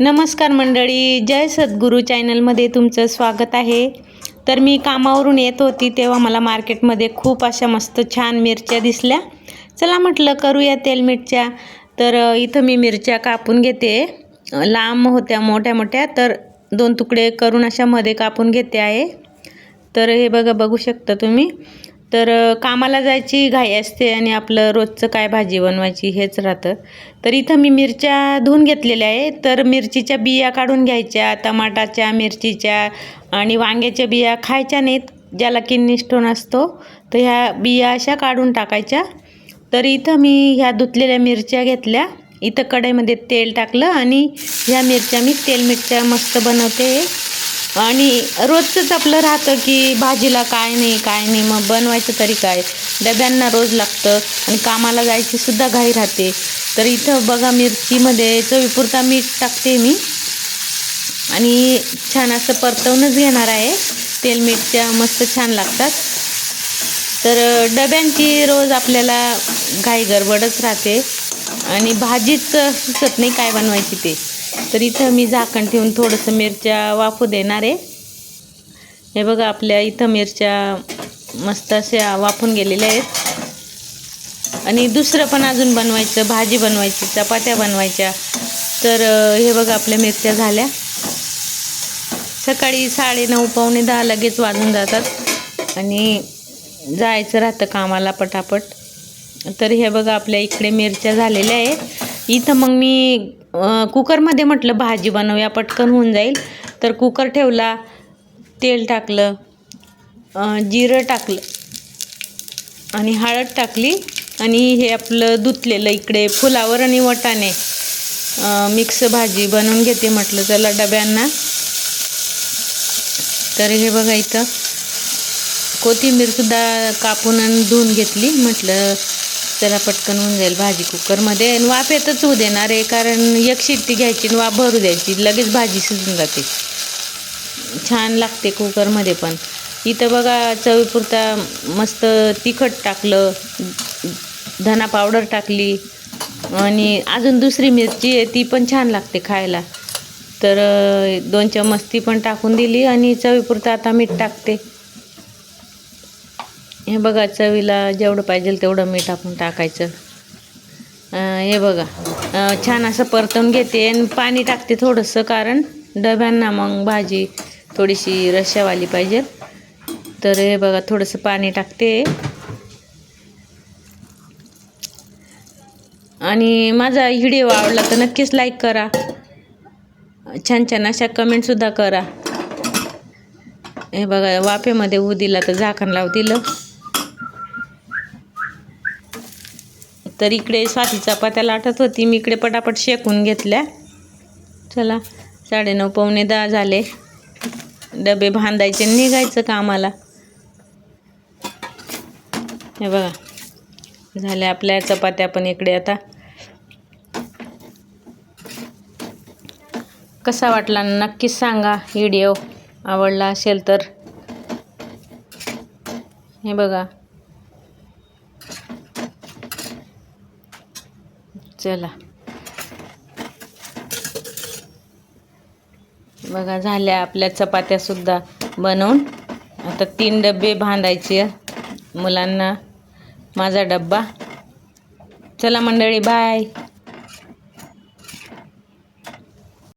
नमस्कार मंडळी जय सद्गुरू चॅनलमध्ये तुमचं स्वागत आहे. तर मी कामावरून येत होती तेव्हा मला मार्केटमध्ये खूप अशा मस्त छान मिरच्या दिसल्या. चला म्हटलं करूया तेल मिरच्या. तर इथं मी मिरच्या कापून घेते. लांब होत्या मोठ्या मोठ्या तर दोन तुकडे करून अशा मध्ये कापून घेते आहे. तर हे बघा बघू शकता तुम्ही. तर कामाला जायची घाई असते आणि आपलं रोजचं काय भाजी बनवायची हेच राहतं. तर इथं मी मिरच्या धुवून घेतलेल्या आहे. तर मिरचीच्या बिया काढून घ्यायच्या टमाटाच्या मिरचीच्या आणि वांग्याच्या बिया खायच्या नाहीत ज्याला किडनी स्टोन असतो तर ह्या बिया अशा काढून टाकायच्या. तर इथं मी ह्या धुतलेल्या मिरच्या घेतल्या. इथं कढईमध्ये तेल टाकलं आणि ह्या मिरच्या मी तेल मिरच्या मस्त बनवते. आणि रोजचंच आपलं राहतं की भाजीला काय नाही काय नाही मग बनवायचं तरी काय? डब्यांना रोज लागतं आणि कामाला जायची सुद्धा घाई राहते. तर इथं बघा मिरचीमध्ये चवीपुरता मीठ टाकते मी. आणि छान असं परतवूनच घेणार आहे. तेल मिरच्या मस्त छान लागतात. तर डब्यांची रोज आपल्याला घाई गडबडच राहते. आणि भाजीच सुचत नाही काय बनवायची ते. तर इथं मी झाकण ठेवून थोडंसं मिरच्या वाफू देणार आहे. हे बघा आपल्या इथं मिरच्या मस्त अशा वाफून गेलेल्या आहेत. आणि दुसरं पण अजून बनवायचं भाजी बनवायची चपात्या बनवायच्या. तर हे बघा आपल्या मिरच्या झाल्या. सकाळी साडेनऊ पावणे दहा लगेच वाजून जातात. आणि जायचं राहतं कामाला पटापट. तर हे बघा आपल्या इकडे मिरच्या झालेल्या आहेत. इथं मग मी कुकरमध्ये म्हटलं भाजी बनवूया पटकन होऊन जाईल. तर कुकर ठेवला तेल टाकलं जिरं टाकलं आणि हळद टाकली आणि हे आपलं धुतलेलं इकडे फुलावर आणि वटाणे. मिक्स भाजी बनवून घेते म्हटलं चला डब्यांना. तर हे बघा इथं कोथिंबीरसुद्धा कापून आणि धुवून घेतली म्हटलं. चला पटकन होऊन जाईल भाजी कुकरमध्ये. आणि वाफेतच होऊ देणार आहे कारण एक शिट्टी घ्यायची आणि वाफ भरू द्यायची. लगेच भाजी शिजून जाते. छान लागते कुकरमध्ये पण. इथं बघा चवीपुरता मस्त तिखट टाकलं धना पावडर टाकली आणि अजून दुसरी मिरची आहे ती पण छान लागते खायला. तर दोन चम्मच ती पण टाकून दिली आणि चवीपुरता आता मीठ टाकते. हे बघा चवीला जेवढं पाहिजे तेवढं मीठ आपण टाकायचं. हे बघा छान असं परतून घेते आणि पाणी टाकते थोडंसं कारण डब्यांना मग भाजी थोडीशी रश्यावाली पाहिजे. तर हे बघा थोडंसं पाणी टाकते. आणि माझा व्हिडिओ आवडला तर नक्कीच लाईक करा. छान छान अशा कमेंटसुद्धा करा. हे बघा वाफेमध्ये उदिला दिला तर झाकण लाव दिलं तर इकडे स्वाती चपात्या लाटत होती. मी इकडे पटापट शेकून घेतल्या. चला साडेनऊ पावणे दहा झाले. डबे बांधायचे आणि निघायचं कामाला. हे बघा झाल्या आपल्या चपात्या पण इकडे आता. कसा वाटला नक्कीच सांगा. व्हिडिओ आवडला असेल तर. हे बघा चला. बघा झाल्या आपल्या चपात्यासुद्धा बनवून. आता तीन डबे बांधायचे मुलांना. माझा डब्बा. चला मंडळी बाय